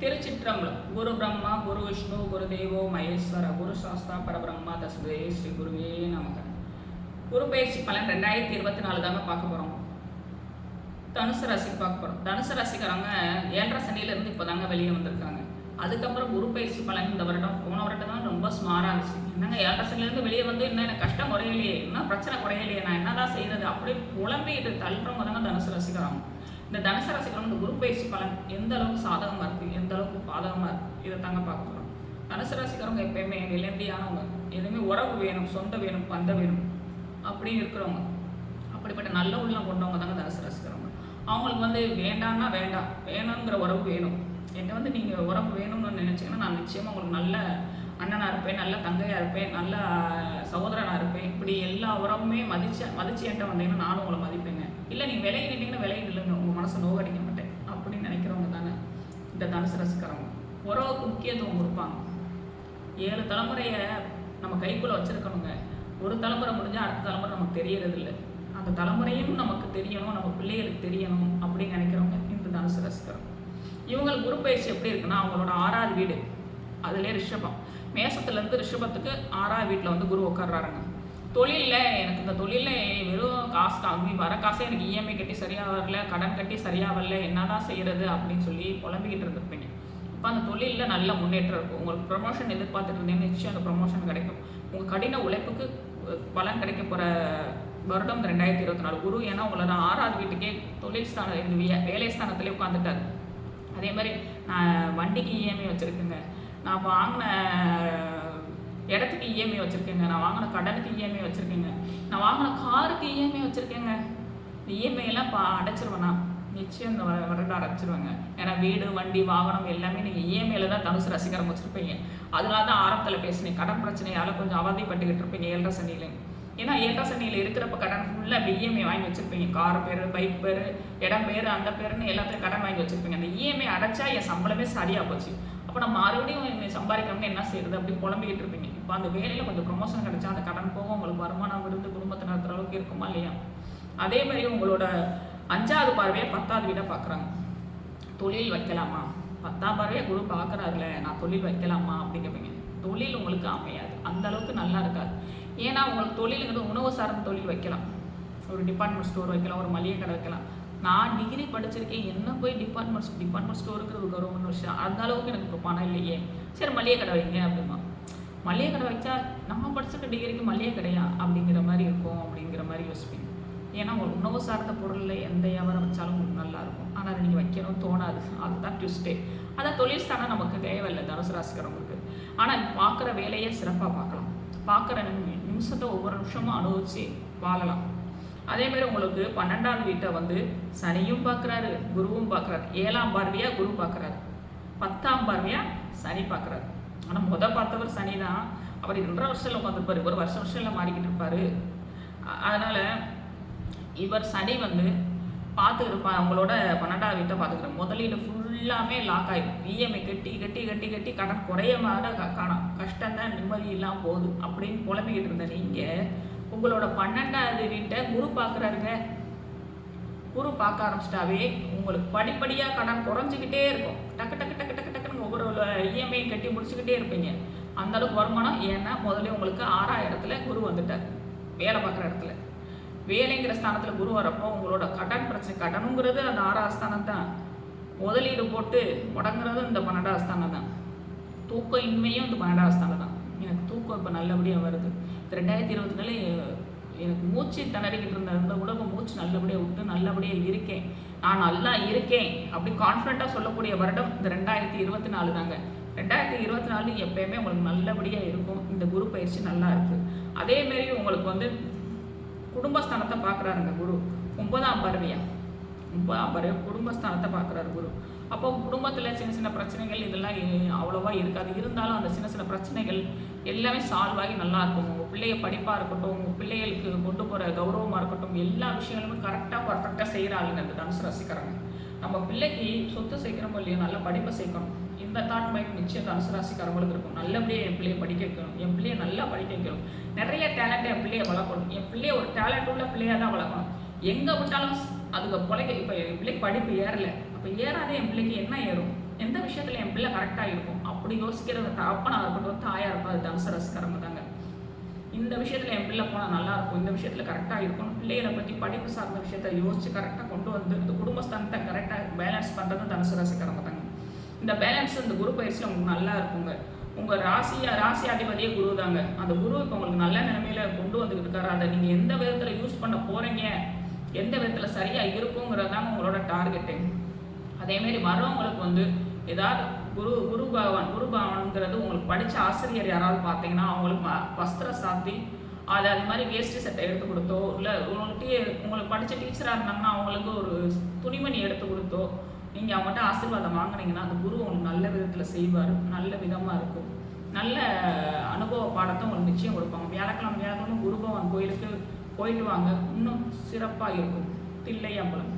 திருச்சிற்றம்பலம். குரு பிரம்மா குரு விஷ்ணு குரு தேவோ மகேஸ்வர குரு சாஸ்தா பரபிரம்மா தஸ்மே ஸ்ரீ குருவே நமக. குரு பயிற்சி பலன் ரெண்டாயிரத்தி இருபத்தி நாலு தாங்க பார்க்க போகிறோம் தனுசு ராசி பார்க்க போகிறோம் தனுசு ராசிக்காரங்க ஏழரை சனியிலேருந்து இப்போ தாங்க வெளியே வந்திருக்காங்க. அதுக்கப்புறம் குரு பயிற்சி பலன் இந்த வருடம் போன வருடம் தான் ரொம்ப ஸ்மாராக இருந்துச்சு. என்னங்க ஏழரை சனிலேருந்து வெளியே வந்து என்ன எனக்கு கஷ்டம் குறையலையே என்ன பிரச்சனை குறையலையே நான் என்னதான் செய்யறது அப்படி புலம்பிட்டு தள்ளுறவங்க தாங்க தனுசு ராசிக்காரங்க. இந்த தனுசு ராசிக்காரங்க இந்த குரு பயிற்சி பலன் எந்த அளவுக்கு சாதகமாக இருக்குது எந்த அளவுக்கு பாதகமாக இருக்குது இதை தாங்க பார்க்க போகிறோம் தனுசு ராசிக்காரங்க எப்பயுமே நிலண்டியானவங்க எதுவுமே உறவு வேணும் சொந்த வேணும் பந்த வேணும் அப்படின்னு இருக்கிறவங்க. அப்படிப்பட்ட நல்ல உள்ளம் கொண்டவங்க தாங்க தனுசு ராசிக்காரங்க. அவங்களுக்கு வந்து வேண்டாம்னா வேண்டாம். வேணுங்கிற உறவு வேணும். என்கிட்ட வந்து நீங்கள் உறவு வேணும்னு நினச்சிங்கன்னா நான் நிச்சயமாக உங்களுக்கு நல்ல அண்ணனாக இருப்பேன் நல்ல தங்கையாக இருப்பேன் நல்ல சகோதரனாக இருப்பேன். இப்படி எல்லா உறவுமே மதிச்சு மதிச்சு என்கிட்ட வந்தீங்கன்னா நானும் உங்களை மதிப்பேங்க. இல்லை நீங்கள் விலையிட்டீங்கன்னா நின்றீங்கன்னா மனசை நோகடிக்க மாட்டேன் அப்படின்னு நினைக்கிறவங்க தானே? இந்த தனுசு ரசிக்கிறவங்க. உறவுக்கு முக்கியத்துவம் கொடுப்பாங்க. ஏழு தலைமுறையை நம்ம கைக்குள்ளே வச்சுருக்கணுங்க. ஒரு தலைமுறை முடிஞ்சால் அடுத்த தலைமுறை நமக்கு தெரியறதில்ல. அந்த தலைமுறையும் நமக்கு தெரியணும் நம்ம பிள்ளைகளுக்கு தெரியணும் அப்படின்னு நினைக்கிறவங்க இந்த தனுசு ரசிக்கிறோம் இவங்களுக்கு குரு பயிற்சி எப்படி இருக்குன்னா அவங்களோட ஆறாவது வீடு. அதுலேயே ரிஷபம். மேசத்துலேருந்து ரிஷபத்துக்கு ஆறாவது வீட்டில் வந்து குரு உட்கார்றாருங்க. தொழிலில் எனக்கு இந்த தொழிலில் வெறும் காசு கம்மி வர காசே எனக்கு இஎம்ஐ கட்டி சரியாக வரல கடன் கட்டி சரியாக வரல என்னதான் செய்கிறது அப்படின்னு சொல்லி புலம்பிக்கிட்டு இருந்திருப்பீங்க. இப்போ அந்த தொழிலில் நல்ல முன்னேற்றம் இருக்கும் உங்களுக்கு ப்ரொமோஷன் எதிர்பார்த்துட்டு இருந்தீங்கன்னா நிச்சயம் அந்த ப்ரொமோஷன் கிடைக்கும். உங்கள் கடின உழைப்புக்கு பலன் கிடைக்க போகிற வருடம் ரெண்டாயிரத்தி இருபத்தி நாலு. குரு ஏன்னா உங்களோட ஆறாவது வீட்டுக்கே தொழில் ஸ்தான இந்த வே- வேலை ஸ்தானத்திலே உட்காந்துட்டார் அதே மாதிரி நான் வண்டிக்கு இஎம்ஐ வச்சுருக்குங்க. நான் வாங்கின இடத்துக்கு இஎம்ஐ வச்சுருக்கேங்க. நான் வாங்கின கடனுக்கு இஎம்ஐ வச்சுருக்கேங்க. நான் வாங்கின காருக்கு இஎம்ஐ வச்சுருக்கேங்க. இந்த இஎம்ஐ எல்லாம் பா அடைச்சிருவேண்ணா. நிச்சயம் இந்த வருடம் அடைச்சிருவேங்க. ஏன்னா வீடு வண்டி வாகனம் எல்லாமே நீங்கள் இஎம்ஐயில் தான் தனுசு ரசிகரம் வச்சுருப்பீங்க. அதனால தான் ஆரம்பத்தில் பேசினேன். கடன் பிரச்சனையால் கொஞ்சம் அவதிப்பட்டுக்கிட்டு இருப்பீங்க ஏழரை சனியில். ஏன்னா ஏழரை சனியில் இருக்கிறப்ப கடன் ஃபுல்லாக இஎம்ஐ வாங்கி வச்சுருப்பீங்க. கார் பேர் பைக் பேர் இடம் பேர் அந்த பேருன்னு எல்லாத்தையும் கடன் வாங்கி வச்சுருப்பீங்க. அந்த இஎம்ஐ அடைச்சா என் சம்பளமே சரியாக போச்சு. அப்போ நான் மறுபடியும் என்னை சம்பாதிக்கணும்னு என்ன செய்யறது அப்படி புலம்பிக்கிட்டு இருப்பீங்க. இப்போ அந்த வேலையில் கொஞ்சம் ப்ரொமோஷன் கிடைச்சா அந்த கடன் போக உங்களுக்கு வருமானம் விருந்து குடும்பத்தை நடத்துகிற அளவுக்கு இருக்குமா இல்லையா? அதே மாதிரி உங்களோட அஞ்சாவது பார்வையை பத்தாவது வீடாக பார்க்குறாங்க தொழில் வைக்கலாமா? பத்தாம் பார்வையை குரு பார்க்குறாருல நான் தொழில் வைக்கலாமா அப்படிங்கிறப்பீங்க கேட்பீங்க தொழில் உங்களுக்கு அமையாது. அந்த அளவுக்கு நல்லா இருக்காது. ஏன்னா உங்களுக்கு தொழிலுங்கிறது உணவு சார்ந்த தொழில் வைக்கலாம். ஒரு டிபார்ட்மெண்ட் ஸ்டோர் வைக்கலாம் ஒரு மளிகை கடை வைக்கலாம். நான் டிகிரி படிச்சிருக்கேன் என்ன போய் டிபார்ட்மெண்ட் டிபார்ட்மெண்ட் ஸ்டோருங்கிறது கவர்மெண்ட் விஷயம். அந்த அளவுக்கு எனக்கு இப்போ பணம் இல்லையே. சரி மளிகை கடை வைங்க அப்படிமா. மளிகை கடை வச்சா நம்ம படிச்சிருக்க டிகிரிக்கு மளிகை கடையா? அப்படிங்கிற மாதிரி இருக்கும் அப்படிங்கிற மாதிரி யோசிப்பீங்க. ஏன்னா ஒரு உணவு சார்ந்த பொருளில் எந்த வியாபாரம் வச்சாலும் உங்களுக்கு நல்லாயிருக்கும் ஆனால் அதை நீங்கள் வைக்கணும் தோணாது. அதுதான் ட்யூஸ்டே அதான் தொழில் ஸ்தானம் நமக்கு தேவையில்லை தனுசு ராசிக்கிறவங்களுக்கு ஆனால் பார்க்குற வேலையை சிறப்பாக பார்க்கலாம். பார்க்குற நிமிஷத்தை ஒவ்வொரு நிமிஷமும் அனுபவிச்சு வாழலாம். அதே மாதிரி உங்களுக்கு பன்னெண்டாம் வீட்டை வந்து சனியும் பார்க்குறாரு குருவும் பார்க்குறாரு. ஏழாம் பார்வையாக குரு பார்க்குறாரு. பத்தாம் பார்வையாக சனி பார்க்குறாரு. ஆனால் முத பார்த்தவர் சனி தான் அவர் ரெண்டரை வருஷத்தில் உட்காந்துருப்பார் ஒரு வருஷம் வருஷத்தில் மாறிக்கிட்டு இருப்பார். அதனால் இவர் சனி வந்து பார்த்துருப்பா அவங்களோட பன்னெண்டாவது வீட்டை பார்த்துக்கிறேன் முதலீடு ஃபுல்லாமே லாக் ஆகிடும் இஎம்ஐ கட்டி கட்டி கட்டி கட்டி கடன் குறைய மாதிரி க- கஷ்டம் கஷ்டம்தான் நிம்மதி இல்லாமல் போகுது. அப்படின்னு புலம்பிக்கிட்டு இருந்த நீங்கள் உங்களோட பன்னெண்டாவது வீட்டை குரு பார்க்குறாருங்க. குரு பார்க்க ஆரம்பிச்சிட்டாவே உங்களுக்கு படிப்படியாக கடன் குறைஞ்சிக்கிட்டே இருக்கும். டக்கு டக்கு டக்கு டக்கு டக்குன்னு ஒவ்வொரு இஎம்ஐ கட்டி முடிச்சுக்கிட்டே இருப்பீங்க. அந்த அளவுக்கு வருமானம் ஏன்னா முதல்ல உங்களுக்கு ஆறாயிரத்தில் குரு வந்துட்டார். வேலை பார்க்குற இடத்துல. வேலைங்கிற ஸ்தானத்தில் குரு வரப்போ உங்களோட கடன் பிரச்சனை கடனுங்கிறது அந்த ஆறாவது ஸ்தானம் தான். முதலீடு போட்டு முடங்குறதும் இந்த பன்னெண்டாம் ஸ்தானம் தான். தூக்கம் இன்மையும் இந்த பன்னெண்டாவது ஸ்தானம் தான். தூக்கம் இப்போ நல்லபடியாக வருது. இந்த ரெண்டாயிரத்தி இருபத்தி நாலு எனக்கு மூச்சு திணறிக்கிட்டு இருந்த இந்த உடம்பு மூச்சு நல்லபடியாக விட்டு நல்லபடியாக இருக்கேன். நான் நல்லா இருக்கேன் அப்படி கான்ஃபிடண்ட்டாக சொல்லக்கூடிய வருடம் இந்த ரெண்டாயிரத்தி இருபத்தி நாலு தாங்க. ரெண்டாயிரத்தி இருபத்தி நாலு எப்பயுமே உங்களுக்கு நல்லபடியாக இருக்கும். இந்த குரு பயிற்சி நல்லா இருக்குது அதேமாரி உங்களுக்கு வந்து குடும்பஸ்தானத்தை பார்க்குறாருங்க குரு. ஒன்பதாம் பறவையா பறவை குடும்பஸ்தானத்தை பார்க்குறாரு குரு. அப்போ குடும்பத்தில் சின்ன சின்ன பிரச்சனைகள் இதெல்லாம் அவ்வளோவா இருக்காது. இருந்தாலும் அந்த சின்ன சின்ன பிரச்சனைகள் எல்லாமே சால்வ் ஆகி நல்லா இருக்கும். உங்கள் பிள்ளைய படிப்பாக இருக்கட்டும் உங்கள் பிள்ளைகளுக்கு கொண்டு போகிற கௌரவமாக இருக்கட்டும் எல்லா விஷயங்களுமே கரெக்டாக பர்ஃபெக்டாக செய்கிற ஆளுங்க இந்த தனுசு ராசிக்காரங்க. நம்ம பிள்ளைக்கு சொத்து சேர்க்கிறோமோ இல்லையோ நல்ல படிப்பை சேர்க்கணும். இந்த தாட் மைண்ட் நிச்சயம் தனுசு ராசிக்காரங்களுக்கு இருக்கும். நல்லபடியாக என் பிள்ளைய படிக்க வைக்கணும். என் பிள்ளைய நல்லா படிக்க வைக்கணும். நிறைய டேலண்ட் என் பிள்ளைய வளர்க்கணும். என் பிள்ளைய ஒரு டேலண்ட் உள்ள பிள்ளையாக தான் வளர்க்கணும். எங்கே விட்டாலும் அதுக்கு பிள்ளைக்கு இப்போ என் பிள்ளைக்கு படிப்பு ஏறல. அப்போ ஏறாதே ஏறாத என் பிள்ளைக்கு என்ன ஏறும்? எந்த விஷயத்தில் என் பிள்ளை கரெக்டாக இருக்கும்? அப்படி யோசிக்கிறத தகப்பனாக இருக்கட்டும் தாயாக இருக்கும் அது தனுசு தாங்க. இந்த விஷயத்தில் என் பிள்ளை போனால் நல்லா இருக்கும். இந்த விஷயத்தில் கரெக்டாக இருக்கும் பிள்ளைகளை பற்றி படிப்பு சார்ந்த விஷயத்தை யோசித்து கரெக்டாக கொண்டு வந்து இந்த குடும்பஸ்தானத்தை கரெக்டாக பேலன்ஸ் பண்ணுறது தனுசு ரசிக்கிறவங்க தாங்க. இந்த பேலன்ஸ் இந்த குரு பயிற்சியில் உங்களுக்கு நல்லா இருக்குங்க. உங்கள் ராசியா ராசி அதிபதியே குரு தாங்க. அந்த குரு இப்போ உங்களுக்கு நல்ல நிலைமையில கொண்டு வந்துக்கிட்டு இருக்காரு. அதை நீங்கள் எந்த விதத்தில் யூஸ் பண்ண போகிறீங்க எந்த விதத்தில் சரியாக இருக்குங்கிறது தான் உங்களோட டார்கெட்டு அதேமாரி வரவங்களுக்கு வந்து ஏதாவது குரு குரு பகவான் குரு பகவான்ங்கிறது உங்களுக்கு படித்த ஆசிரியர் யாராவது பார்த்தீங்கன்னா அவங்களுக்கு வஸ்திர வஸ்திரம் சாத்தி அது அது மாதிரி வேஷ்டி சட்டை எடுத்து கொடுத்தோ இல்லை உங்களுக்கு உங்களுக்கு படித்த டீச்சராக இருந்தாங்கன்னா அவங்களுக்கு ஒரு துணிமணி எடுத்து கொடுத்தோ நீங்கள் அவங்ககிட்ட ஆசீர்வாதம் வாங்குனீங்கன்னா அந்த குரு உங்களுக்கு நல்ல விதத்தில் செய்வார் நல்ல விதமாக இருக்கும். நல்ல அனுபவ பாடத்தை உங்களுக்கு நிச்சயம் கொடுப்பாங்க. வியாழக்கிழமை வியாழக்கிழமை குரு பகவான் கோயிலுக்கு போயிட்டு வாங்க. இன்னும் சிறப்பாக இருக்கும். தில்லையம்பலம்.